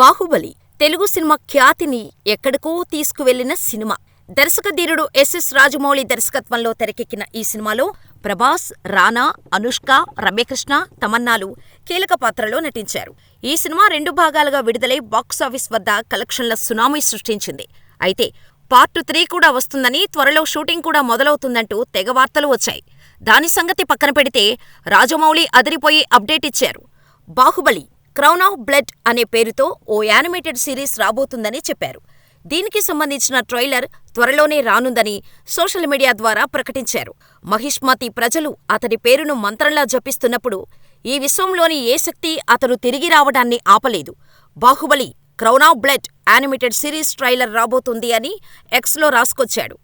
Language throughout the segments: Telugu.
బాహుబలి తెలుగు సినిమా ఖ్యాతిని ఎక్కడికో తీసుకువెళ్ళిన సినిమా. దర్శకధీరుడు ఎస్ఎస్ రాజమౌళి దర్శకత్వంలో తెరకెక్కిన ఈ సినిమాలో ప్రభాస్ రానా అనుష్క రమ్యకృష్ణ తమన్నాలు కీలక పాత్రలో నటించారు. ఈ సినిమా రెండు భాగాలుగా విడుదలై బాక్సాఫీస్ వద్ద కలెక్షన్ల సునామీ సృష్టించింది. అయితే పార్ట్ త్రీ కూడా వస్తుందని త్వరలో షూటింగ్ కూడా మొదలవుతుందంటూ తెగ వార్తలు వచ్చాయి. దాని సంగతి పక్కన పెడితే రాజమౌళి అదిరిపోయి అప్డేట్ ఇచ్చారు. బాహుబలి క్రౌన్ ఆఫ్ బ్లడ్ అనే పేరుతో ఓ యానిమేటెడ్ సిరీస్ రాబోతుందని చెప్పారు. దీనికి సంబంధించిన ట్రైలర్ త్వరలోనే రానుందని సోషల్ మీడియా ద్వారా ప్రకటించారు. మహిష్మతి ప్రజలు అతని పేరును మంత్రంలా జపిస్తున్నప్పుడు ఈ విశ్వంలోని ఏ శక్తి అతను తిరిగి రావడాన్ని ఆపలేదు. Baahubali crown of blood animated series trailer రాబోతుంది అని ఎక్స్లో రాసుకొచ్చాడు.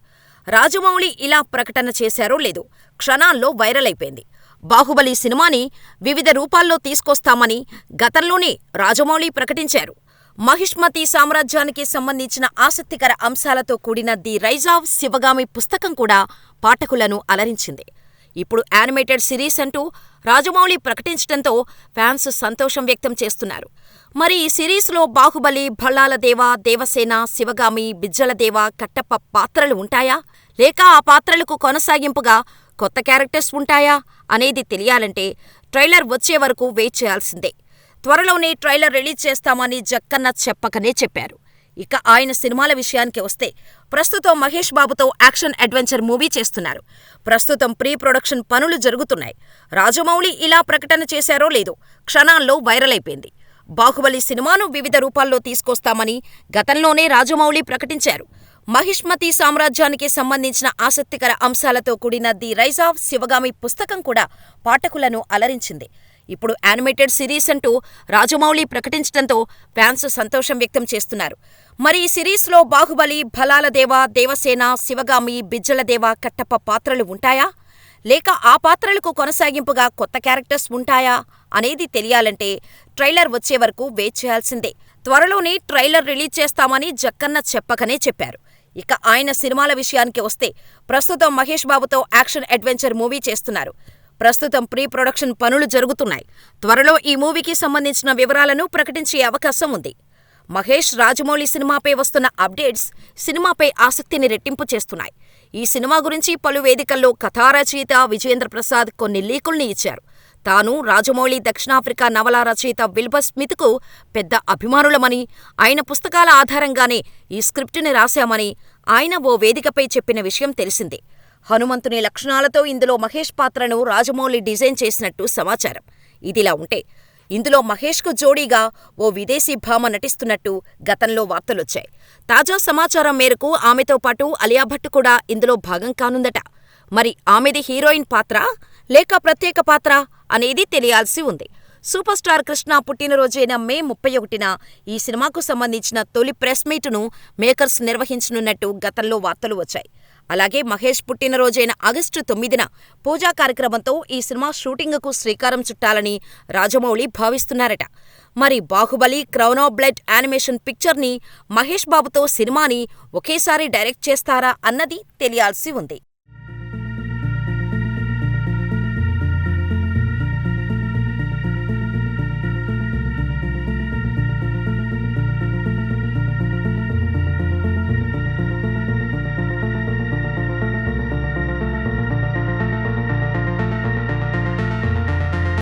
రాజమౌళి ఇలా ప్రకటన చేశారో లేదో క్షణాల్లో వైరల్ అయిపోయింది. బాహుబలి సినిమాని వివిధ రూపాల్లో తీసుకొస్తామని గతంలోనే రాజమౌళి ప్రకటించారు. మహిష్మతి సామ్రాజ్యానికి సంబంధించిన ఆసక్తికర అంశాలతో కూడిన ది రైజ్ ఆఫ్ శివగామి పుస్తకం కూడా పాఠకులను అలరించింది. ఇప్పుడు యానిమేటెడ్ సిరీస్ అంటూ రాజమౌళి ప్రకటించడంతో ఫ్యాన్స్ సంతోషం వ్యక్తం చేస్తున్నారు. మరి ఈ సిరీస్లో బాహుబలి భళ్ళాలదేవ దేవసేన శివగామి బిజ్జలదేవ కట్టప్ప పాత్రలు ఉంటాయా? లేక ఆ పాత్రలకు కొనసాగింపుగా కొత్త క్యారెక్టర్స్ ఉంటాయా? అనేది తెలియాలంటే ట్రైలర్ వచ్చే వరకు వెయిట్ చేయాల్సిందే. త్వరలోనే ట్రైలర్ రిలీజ్ చేస్తామని జక్కన్న చెప్పకనే చెప్పారు. ఇక ఆయన సినిమాల విషయానికి వస్తే ప్రస్తుతం మహేష్ బాబుతో యాక్షన్ అడ్వెంచర్ మూవీ చేస్తున్నారు. ప్రస్తుతం ప్రీ ప్రొడక్షన్ పనులు జరుగుతున్నాయి. రాజమౌళి ఇలా ప్రకటన చేశారో లేదో క్షణాల్లో వైరల్ అయిపోయింది. బాహుబలి సినిమాను వివిధ రూపాల్లో తీసుకొస్తామని గతంలోనే రాజమౌళి ప్రకటించారు. మహిష్మతి సామ్రాజ్యానికి సంబంధించిన ఆసక్తికర అంశాలతో కూడిన ది రైజ్ ఆఫ్ శివగామి పుస్తకం కూడా పాఠకులను అలరించింది. ఇప్పుడు యానిమేటెడ్ సిరీస్ అంటూ రాజమౌళి ప్రకటించడంతో ఫ్యాన్స్ సంతోషం వ్యక్తం చేస్తున్నారు. మరి ఈ సిరీస్లో బాహుబలి భలాల దేవ దేవసేన శివగామి బిజ్జలదేవ కట్టప్ప పాత్రలు ఉంటాయా? లేక ఆ పాత్రలకు కొనసాగింపుగా కొత్త క్యారెక్టర్స్ ఉంటాయా అనేది తెలియాలంటే ట్రైలర్ వచ్చే వరకు వెయిట్ చేయాల్సిందే. త్వరలోనే ట్రైలర్ రిలీజ్ చేస్తామని జక్కన్న చెప్పకనే చెప్పారు. ఇక ఆయన సినిమాల విషయానికి వస్తే ప్రస్తుతం మహేష్ బాబుతో యాక్షన్ అడ్వెంచర్ మూవీ చేస్తున్నారు. ప్రస్తుతం ప్రీ ప్రొడక్షన్ పనులు జరుగుతున్నాయి. త్వరలో ఈ మూవీకి సంబంధించిన వివరాలను ప్రకటించే అవకాశం ఉంది. మహేష్ రాజమౌళి సినిమాపై వస్తున్న అప్డేట్స్ సినిమాపై ఆసక్తిని రెట్టింపు చేస్తున్నాయి. ఈ సినిమా గురించి పలు వేదికల్లో కథారచయిత విజయేంద్ర ప్రసాద్ కొన్ని లీకుల్ని ఇచ్చారు. తాను రాజమౌళి దక్షిణాఫ్రికా నవల రచయిత విల్బర్ స్మిత్కు పెద్ద అభిమానులమని ఆయన పుస్తకాల ఆధారంగానే ఈ స్క్రిప్టుని రాశామని ఆయన ఓ వేదికపై చెప్పిన విషయం తెలిసిందే. హనుమంతుని లక్షణాలతో ఇందులో మహేష్ పాత్రను రాజమౌళి డిజైన్ చేసినట్టు సమాచారం. ఇదిలా ఉంటే ఇందులో మహేష్కు జోడీగా ఓ విదేశీ భామ నటిస్తున్నట్టు గతంలో వార్తలొచ్చాయి. తాజా సమాచారం మేరకు ఆమెతో పాటు అలియా భట్ కూడా ఇందులో భాగం కానుందట. మరి ఆమెది హీరోయిన్ పాత్ర? లేక ప్రత్యేక పాత్ర అనేది తెలియాల్సి ఉంది. సూపర్ స్టార్ కృష్ణ పుట్టినరోజైన మే ముప్పై ఒకటిన ఈ సినిమాకు సంబంధించిన తొలి ప్రెస్ మీటును మేకర్స్ నిర్వహించనున్నట్టు గతంలో వార్తలు వచ్చాయి. అలాగే మహేష్ పుట్టినరోజైన ఆగస్టు తొమ్మిదిన పూజా కార్యక్రమంతో ఈ సినిమా షూటింగుకు శ్రీకారం చుట్టాలని రాజమౌళి భావిస్తున్నారట. మరి Baahubali crown of blood animation పిక్చర్ని Mahesh బాబుతో సినిమాని ఒకేసారి డైరెక్ట్ చేస్తారా అన్నది తెలియాల్సి ఉంది.